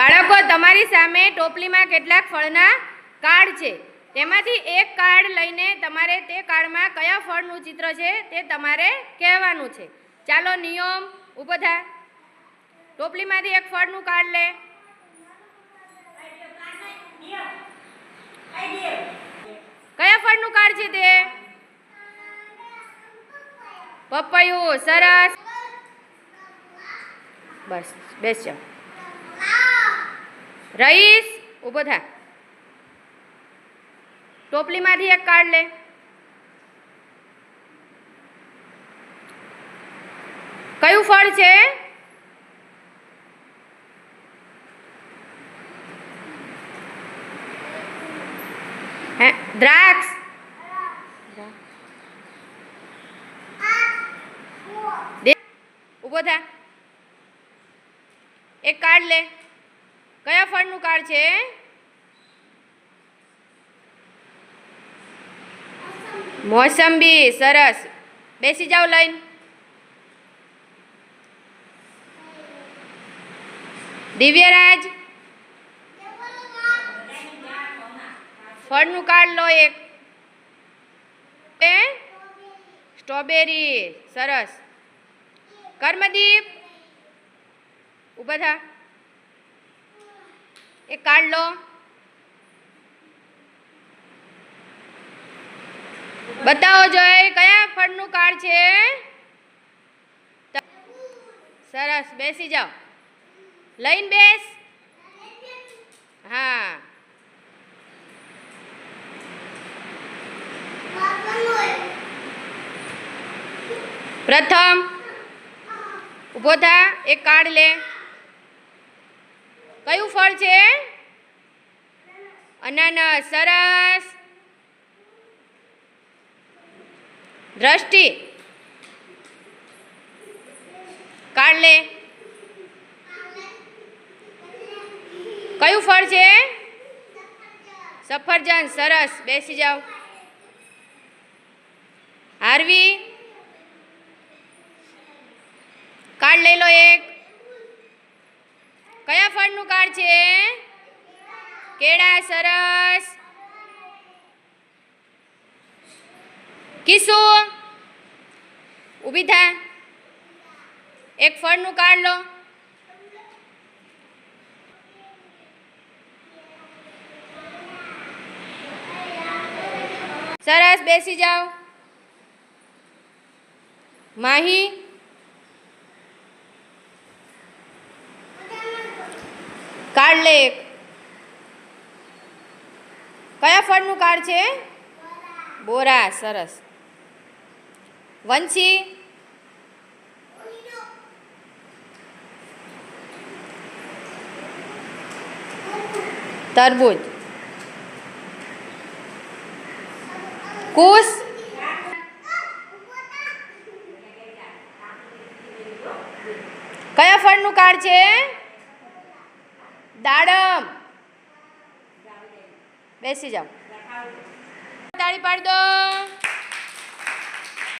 બાળકો, તમારી સામે ટોપલીમાં કેટલાક ફળના કાર્ડ છે. તેમાંથી એક કાર્ડ લઈને તમારે તે કાર્ડમાં કયા ફળનું ચિત્ર છે તે તમારે કહેવાનું છે. ચાલો નિયમ ઊભો થા ટોપલીમાંથી એક ફળનું કાર્ડ લે. કયા ફળનું કાર્ડ છે તે? પપૈયું, સરસ. બસ બેસ જાઓ રઈસ ઊભો થા. ટોપલીમાંથી એક કાર્ડ લે. કયું ફળ છે? હે દ્રાક્ષ. ઊભો થા. એક કાર્ડ લે. કયા ફળનું કાર્ડ છે? મોસંબી, સરસ. બેસી જાઓ લઈને. દિવ્યરાજ. ફળનું કાર્ડ લો એક. સ્ટ્રોબેરી. સરસ. કર્મદીપ. ઊભા થા. એક કાર્ડ લો. બતાવો જોઈ, કયા ફળનું કાર્ડ છે? સરસ, બેસી જાઓ. લઈને બેસ. હા. પ્રથમ ઊભો થા, એક કાર્ડ લે. કયું ફળ છે? અનાનસ. સરસ. દ્રષ્ટિ. કાઢ લે કયું ફળ છે? સફરજન. સરસ. બેસી જાઓ. હારવી. કાર્ડ લઈ લો એક. કયા ફળનું કાર્ડ છે? કેળા, સરસ. કિસુ ઊભી થા. એક ફળનું કાર્ડ લો. સરસ, બેસી જાઓ. માહી. કાર્ડ લે કયા ફળનું કાર્ડ છે? બોરા, સરસ. વંશી? તરબૂજ કુશ કયા ફળનું કાર્ડ છે? દાડમ. બેસી જાઓ. તાળી પાડી દો.